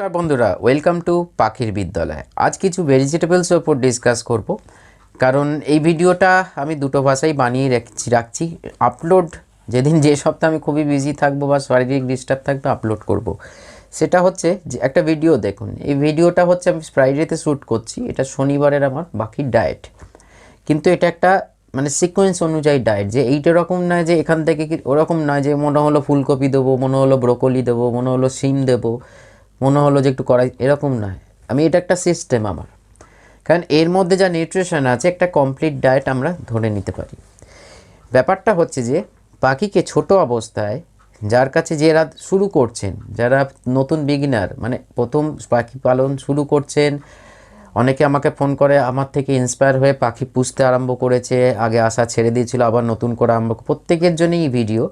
নমস্কার বন্ধুরা welcome to পাখির বিদ্যালয়। আজ কিছু ভেজিটেবলসের ওপর ডিসকাস করব। কারণ এই ভিডিওটা আমি দুটো ভাষায় বানিয়ে রাখছি রাখছি। আপলোড যেদিন যে সপ্তাহে আমি খুবই বিজি থাকব বা শারীরিক ডিস্টার্ব থাকবে আপলোড করব। সেটা হচ্ছে যে একটা ভিডিও দেখুন। এই ভিডিওটা হচ্ছে আমি ফ্রাইডেতে শ্যুট করছি, এটা শনিবারের আমার বাকি ডায়েট কিন্তু এটা একটা মানে সিকোয়েন্স অনুযায়ী ডায়েট যে এইটা রকম নয় যে এখান থেকে ওরকম নয় যে মনে হলো ফুলকপি দেবো, মনে হলো ব্রোকলি দেবো, মনে হলো শিম দেবো। মনে হলো যে একটু করাই, এরকম নয়। আমি এটা একটা সিস্টেম আমার। কারণ এর মধ্যে যা নিউট্রিশন আছে, একটা কমপ্লিট ডায়েট আমরা ধরে নিতে পারি। ব্যাপারটা হচ্ছে যে, পাখিকে ছোট অবস্থায়, যার কাছে যে যারা শুরু করছেন, যারা নতুন বিগিনার মানে প্রথম পাখি পালন শুরু করছেন, অনেকে আমাকে ফোন করে, আমার থেকে ইন্সপায়ার হয়ে পাখি পুষতে আরম্ভ করেছে, আগে আসা ছেড়ে দিয়েছিল, আবার নতুন করে আরম্ভ প্রত্যেকের জন্যই ভিডিও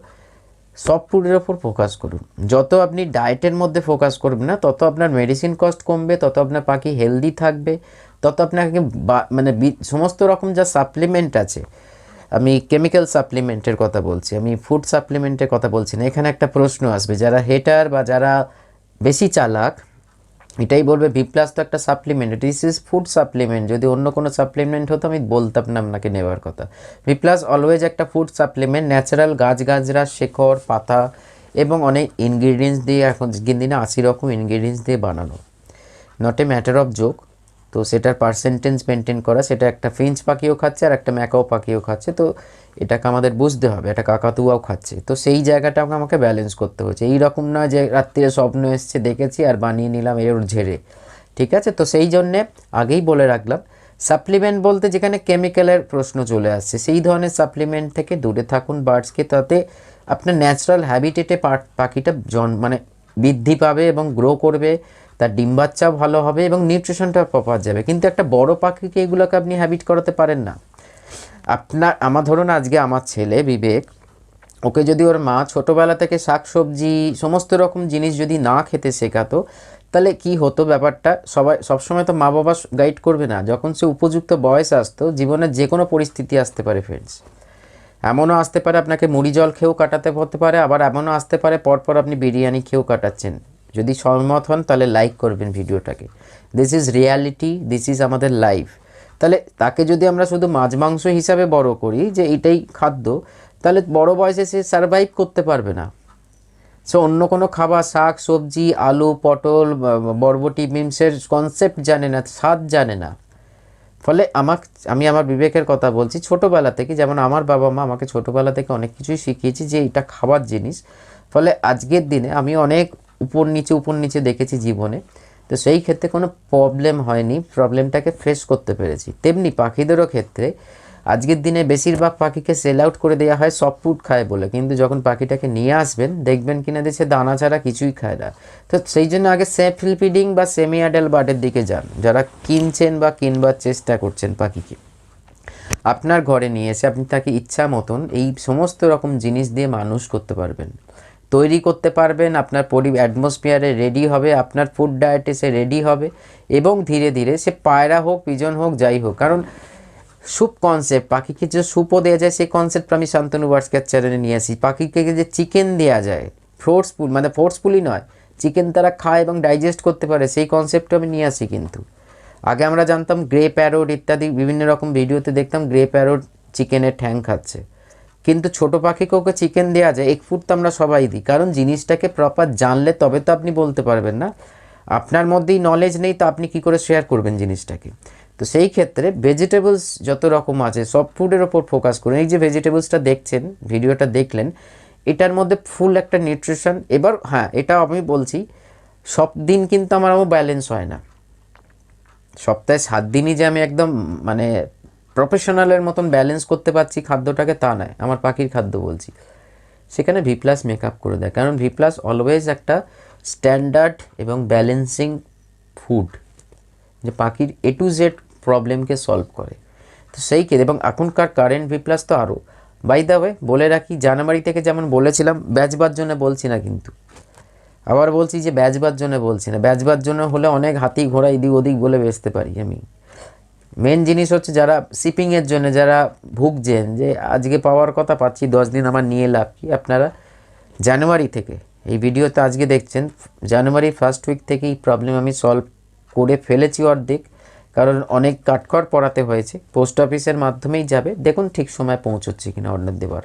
সফট ফুডের ওপর ফোকাস করুন। যত আপনি ডায়েটের মধ্যে ফোকাস করবেন না, তত আপনার মেডিসিন কস্ট কমবে, তত আপনার পাখি হেলদি থাকবে, তত আপনাকে মানে সমস্ত রকম যা সাপ্লিমেন্ট আছে, আমি কেমিক্যাল সাপ্লিমেন্টের কথা বলছি, আমি ফুড সাপ্লিমেন্টের কথা বলছি না। এখানে একটা প্রশ্ন আসবে, যারা হেটার বা যারা বেশি চালাক এটাই বলবে ভি প্লাস তো একটা supplement this is food supplement যদি অন্য কোনো সাপ্লিমেন্ট হতো, আমি বলতাম না আপনাকে নেওয়ার কথা। ভি প্লাস অলওয়েজ একটা ফুড সাপ্লিমেন্ট ন্যাচারাল গাছ, গাছরা শেকড় পাতা এবং অনেক ইনগ্রিডিয়েন্টস দিয়ে এখন দিন দিনে আশি রকম ইনগ্রিডিয়েন্টস দিয়ে বানানো। Not a matter of joke তো সেটার পার্সেন্টেজ মেনটেন করা, সেটা একটা ফিঞ্চ পাখিও খাচ্ছে আর একটা ম্যাকাও পাখিও খাচ্ছে। তো এটাকে আমাদের বুঝতে হবে একটা কাকাতুয়াও খাচ্ছে। তো সেই জায়গাটাকে আমাকে ব্যালেন্স করতে হচ্ছে। এই রকম নয় যে রাত্রিরে স্বপ্ন এসছে, দেখেছি আর বানিয়ে নিলাম এর ঝেড়ে। ঠিক আছে? তো সেই জন্যে আগেই বলে রাখলাম সাপ্লিমেন্ট বলতে যেখানে কেমিক্যালের প্রশ্ন চলে আসছে, সেই ধরনের সাপ্লিমেন্ট থেকে দূরে থাকুন বার্ডসকে তাতে আপনার ন্যাচারাল হ্যাবিটেটে পাখিটা জন মানে বৃদ্ধি পাবে এবং গ্রো করবে, তার ডিম বাচ্চাও ভালো হবে এবং নিউট্রিশনটা প্রপার যাবে। কিন্তু একটা বড় পাখিকে এগুলোকে আপনি হ্যাবিট করাতে পারেন না। আপনার, আমার ধরুন আজকে আমার ছেলে বিবেক, ওকে যদি ওর মা ছোটোবেলা থেকে শাক সবজি সমস্ত রকম জিনিস যদি না খেতে শেখাতো, তাহলে কি হতো ব্যাপারটা? সবাই, সবসময় তো মা বাবা গাইড করবে না। যখন সে উপযুক্ত বয়স আসতো জীবনের যে কোনো পরিস্থিতি আসতে পারে ফ্রেন্ডস এমনও আসতে পারে আপনাকে মুড়ি জল খেয়েও কাটাতে হতে পারে, আবার এমনও আসতে পারে পরপর আপনি বিরিয়ানি খেয়েও কাটাচ্ছেন। যদি সহমত হন, তাহলে লাইক করবেন ভিডিওটাকে। This is reality this is আমাদের লাইফ তাহলে তাকে যদি আমরা শুধু মাছ মাংস হিসাবে বড় করি যে এটাই খাদ্য, তাহলে বড় বয়সে সে সারভাইভ করতে পারবে না। সে অন্য কোনো খাবার, শাক, সবজি, আলু, পটল বরবটি, মিমসের কনসেপ্ট জানে না, স্বাদ জানে না। ফলে আমাক, আমি আমার বিবেকের কথা বলছি, ছোটোবেলা থেকে যেমন আমার বাবা মা আমাকে ছোটোবেলা থেকে অনেক কিছুই শিখিয়েছি যে এটা খাবার জিনিস। ফলে আজকের দিনে আমি অনেক উপর নিচে উপর নিচে দেখেছি জীবনে তো সেই ক্ষেত্রে কোনো প্রবলেম হয়নি প্রবলেমটাকে ফেস করতে পেরেছি। তেমনি পাখিদেরও ক্ষেত্রে আজকের দিনে বেশিরভাগ পাখিকে সেল আউট করে দেওয়া হয় সব ফুড খায় বলে। কিন্তু যখন পাখিটাকে নিয়ে আসবেন, দেখবেন কিনা যে দানা ছাড়া কিছুই খায় না। তো সেই জন্য আগে সেফিল ফিডিং বা সেমি অ্যাডাল বার্ডের দিকে যান, যারা কিনছেন বা কিনবার চেষ্টা করছেন পাখিকে। আপনার ঘরে নিয়ে এসে আপনি তাকে ইচ্ছা মতন এই সমস্ত রকম জিনিস দিয়ে মানুষ করতে পারবেন। তৈরি করতে পারবেন, আপনার পরি অ্যাটমসফিয়ারে রেডি হবে, আপনার ফুড ডায়েটে সে রেডি হবে এবং ধীরে ধীরে সে পায়রা হোক পিজন হোক, যাই হোক। কারণ স্যুপ কনসেপ্ট পাখিকে যে স্যুপও দেওয়া যায়, সেই কনসেপ্ট আমি শান্তনু বার্সকার চ্যানেলে নিয়ে আসি। পাখিকে যে চিকেন দেওয়া যায় ফোর্সফুল মানে ফোর্সফুলি নয় চিকেন তারা খায় এবং ডাইজেস্ট করতে পারে, সেই কনসেপ্টও আমি নিয়ে আসি কিন্তু। আগে আমরা জানতাম গ্রে প্যারোড ইত্যাদি বিভিন্ন রকম ভিডিওতে দেখতাম গ্রে প্যারোড চিকেনের ঠ্যাং খাচ্ছে। কিন্তু ছোট পাখিকে ওকে চিকেন দেওয়া যায় এক ফুট তো আমরা সবাই দিই। কারণ জিনিসটাকে প্রপার জানলে তবে তো আপনি বলতে পারবেন না। আপনার মধ্যেই নলেজ নেই, তো আপনি কি করে শেয়ার করবেন জিনিসটাকে? তো সেই ক্ষেত্রে ভেজিটেবলস যত রকম আছে, সব ফুডের ওপর ফোকাস করুন। এই যে ভেজিটেবলসটা দেখছেন, ভিডিওটা দেখলেন, এটার মধ্যে ফুল একটা নিউট্রিশন এবার হ্যাঁ এটা আমি বলছি, সব দিন কিন্তু আমার আমার ব্যালেন্স হয় না। সপ্তাহে সাত দিনই যে আমি একদম মানে প্রফেশনালের মতন ব্যালেন্স করতে পারছি খাদ্যটাকে, তা নয়। আমার পাখির খাদ্য বলছি। সেখানে ভি প্লাস মেকআপ করে দেয়। কারণ ভি প্লাস অলওয়েজ একটা স্ট্যান্ডার্ড এবং ব্যালেন্সিং ফুড যে পাখির এ টু জেড প্রবলেমকে সলভ করে। তো সেই ক্ষেত্রে, এবং এখনকার কারেন্ট ভি প্লাস তো আরও। বাই দা ওয়ে বলে রাখি, জানুয়ারি থেকে যেমন বলেছিলাম, ব্যাচবার জন্য বলছি না কিন্তু। আবার বলছি যে ব্যাচবার জন্য বলছি না। ব্যাচবার জন্য হলে অনেক হাতি ঘোড়া এদিক ওদিক বলে বেচতে পারি আমি। মেন জিনিস হচ্ছে যারা শিপিংয়ের জন্য যারা ভুগছেন যে আজকে পাওয়ার কথা পাচ্ছি, দশ দিন আমার নিয়ে লাভ কি? আপনারা জানুয়ারি থেকে, এই ভিডিওতে আজকে দেখছেন, জানুয়ারি ফার্স্ট উইক থেকে এই প্রবলেম আমি সলভ করে ফেলেছি অর্ধেক। কারণ অনেক কাটকর পড়াতে হয়েছে পোস্ট অফিসের মাধ্যমেই যাবে। দেখুন ঠিক সময় পৌঁছচ্ছে কিনা অর্ডার দেওয়ার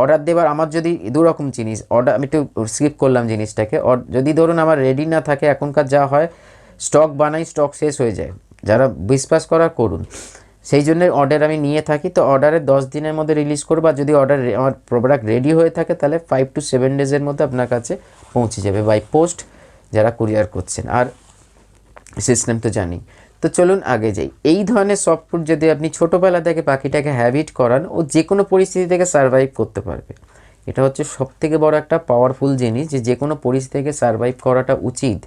অর্ডার দেওয়ার আমার যদি দুরকম জিনিস অর্ডার আমি একটু স্কিপ করলাম জিনিসটাকে। যদি ধরুন আমার রেডি না থাকে, এখনকার যা হয় স্টক বানাই স্টক শেষ হয়ে যায়। যারা বিশ্বাস করার করুন। সেই জন্য অর্ডার আমি নিয়ে থাকি, তো অর্ডারের দশ দিনের মধ্যে রিলিজ করব, আর যদি অর্ডার আমার প্রোডাক্ট রেডি হয়ে থাকে, তাহলে ফাইভ টু সেভেন ডেজের মধ্যে আপনার কাছে পৌঁছে যাবে বাই পোস্ট যারা কুরিয়ার করছেন। আর সিস্টেম তো জানি। তো চলুন আগে যাই। এই ধরনের সফট ফুড যদি আপনি ছোটোবেলা থেকে পাখিটাকে হ্যাবিট করান, ও যে কোনো পরিস্থিতি থেকে সার্ভাইভ করতে পারবে। এটা হচ্ছে সব থেকে বড় একটা পাওয়ারফুল জিনিস যে যে কোনো পরিস্থিতি থেকে সার্ভাইভ করাটা উচিত।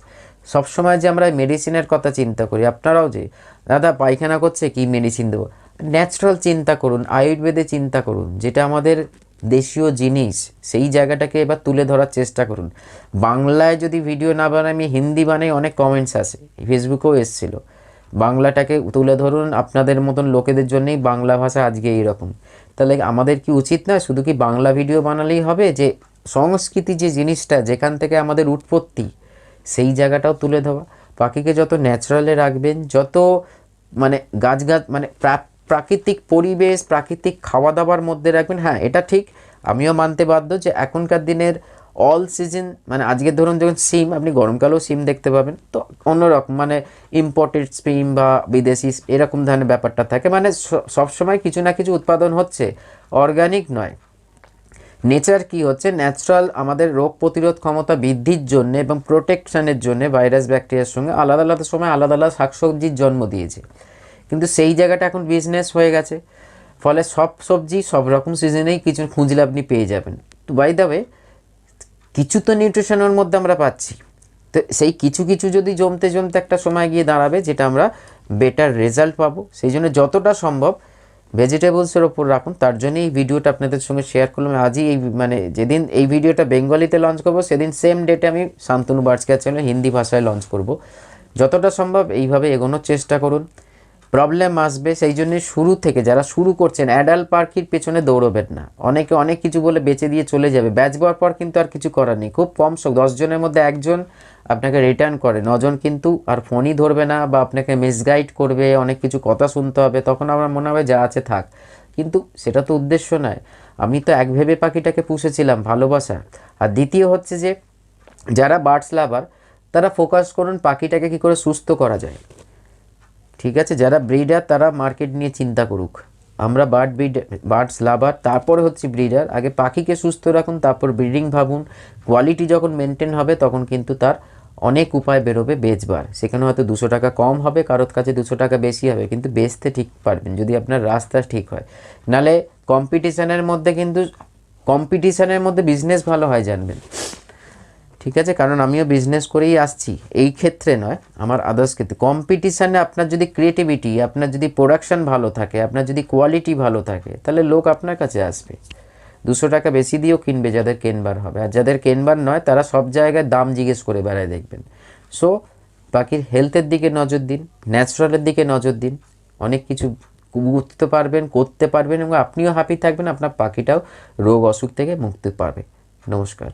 সবসময় যে আমরা মেডিসিনের কথা চিন্তা করি, আপনারাও যে, দাদা, পায়খানা করছে, কি মেডিসিন দেবো? ন্যাচারাল চিন্তা করুন, আয়ুর্বেদে চিন্তা করুন, যেটা আমাদের দেশীয় জিনিস, সেই জায়গাটাকে এবার তুলে ধরার চেষ্টা করুন। বাংলায় যদি ভিডিও না বানাই, আমি হিন্দি বানাই, অনেক কমেন্টস আসে ফেসবুকেও এসেছিল। বাংলাটাকে তুলে ধরুন, আপনাদের মতন লোকেদের জন্যই বাংলা ভাষা আজকে এইরকম। তাহলে আমাদের কি উচিত না, শুধু কি বাংলা ভিডিও বানালেই হবে? যে সংস্কৃতি যে জিনিসটা, যেখান থেকে আমাদের উৎপত্তি সেই জায়গাটাও তুলে দেওয়া পাখিকে যত ন্যাচারালে রাখবেন, যত মানে গাছ গাছ মানে প্রা- প্রাকৃতিক পরিবেশ, প্রাকৃতিক খাওয়া দাওয়ার মধ্যে রাখবেন হ্যাঁ এটা ঠিক। আমিও মানতে বাধ্য যে এখনকার দিনের অল সিজন মানে আজকে ধরুন যখন সিম, আপনি গরমকালেও সিম দেখতে পাবেন, তো অন্যরকম মানে ইম্পোর্টেড সিম বা বিদেশি এরকম ধরনের ব্যাপারটা থাকে। মানে সবসময় কিছু না কিছু উৎপাদন হচ্ছে। অর্গানিক নয়। নেচার কি হচ্ছে? ন্যাচারাল আমাদের রোগ প্রতিরোধ ক্ষমতা বৃদ্ধির জন্য এবং প্রোটেকশনের জন্য ভাইরাস, ব্যাকটেরিয়ার সঙ্গে আলাদা আলাদা সময় আলাদা আলাদা শাকসবজির জন্ম দিয়েছে। কিন্তু সেই জায়গাটা এখন বিজনেস হয়ে গেছে। ফলে সব সবজি সব রকম সিজনেই কিছু খুঁজলে আপনি পেয়ে যাবেন। তো বাই দ্য ওয়ে কিছু তো নিউট্রিশনের মধ্যে আমরা পাচ্ছি। তো সেই কিছু কিছু যদি জমতে জমতে একটা সময় গিয়ে দাঁড়াবে, যেটা আমরা বেটার রেজাল্ট পাবো। সেই জন্য যতটা সম্ভব ভেজিটেবলসের ওপর রাখুন। তার জন্য এই ভিডিওটা আপনাদের সঙ্গে শেয়ার করলাম। আজই এই মানে যেদিন এই ভিডিওটা বেঙ্গলিতে লঞ্চ করব, সেদিন সেম ডেটে আমি Shantanu birds care channel Hindi ভাষায় লঞ্চ করব। যতটা সম্ভব এইভাবে এগোনোর চেষ্টা করুন। প্রবলেম আসবে সেই জন্য শুরু থেকে, যারা শুরু করছেন অ্যাডাল্ট পার্কির পেছনে দৌড়বেন না। অনেকে অনেক কিছু বলে বেঁচে দিয়ে চলে যাবে। ব্যাচ হওয়ার পর কিন্তু আর কিছু করার নেই। খুব কম শোক দশজনের মধ্যে একজন আপনাকে রিটার্ন করে। নজন কিন্তু আর ফোনই ধরবে না বা আপনাকে মিসগাইড করবে, অনেক কিছু কথা শুনতে হবে। তখন আমার মনে হবে যা আছে থাক। কিন্তু সেটা তো উদ্দেশ্য নয়। আমি তো এক ভেবে পাখিটাকে পুষেছিলাম, ভালোবাসা। আর দ্বিতীয় হচ্ছে যে, যারা বার্ডস লাভার তারা ফোকাস করুন পাখিটাকে কী করে সুস্থ করা যায়। ঠিক আছে? যারা ব্রিডার তারা মার্কেট নিয়ে চিন্তা করুক। আমরা বার্ড ব্রিড বার্ডস লাভার তারপরে হচ্ছে ব্রিডার আগে পাখিকে সুস্থ রাখুন, তারপর ব্রিডিং ভাবুন। কোয়ালিটি যখন মেনটেন হবে, তখন কিন্তু তার অনেক উপায় বেরোবে বেচবার। সেখানে হয়তো দুশো টাকা কম হবে, কারোর কাছে দুশো টাকা বেশি হবে, কিন্তু বেচতে ঠিক পারবেন, যদি আপনার রাস্তা ঠিক হয়। নালে কম্পিটিশনের মধ্যে কিন্তু কম্পিটিশনের মধ্যে বিজনেস ভালো হয় জানবেন। ঠিক আছে? কারণ আমিও বিজনেস করেই আসছি। এই ক্ষেত্রে নয়, আমার আদার্স ক্ষেত্রে। কম্পিটিশানে আপনার যদি ক্রিয়েটিভিটি আপনার যদি প্রোডাকশান ভালো থাকে, আপনার যদি কোয়ালিটি ভালো থাকে, তাহলে লোক আপনার কাছে আসবে। দুশো টাকা বেশি দিয়েও কিনবে যাদের কেনবার হবে। আর যাদের কেনবার নয়, তারা সব জায়গায় দাম জিজ্ঞেস করে বেড়ায় দেখবেন। সো পাখির হেলথের দিকে নজর দিন ন্যাচারালের দিকে নজর দিন। অনেক কিছু বুঝতে পারবেন, করতে পারবেন এবং আপনিও হ্যাপি থাকবেন, আপনার পাখিটাও রোগ অসুখ থেকে মুক্তি পাবে। নমস্কার।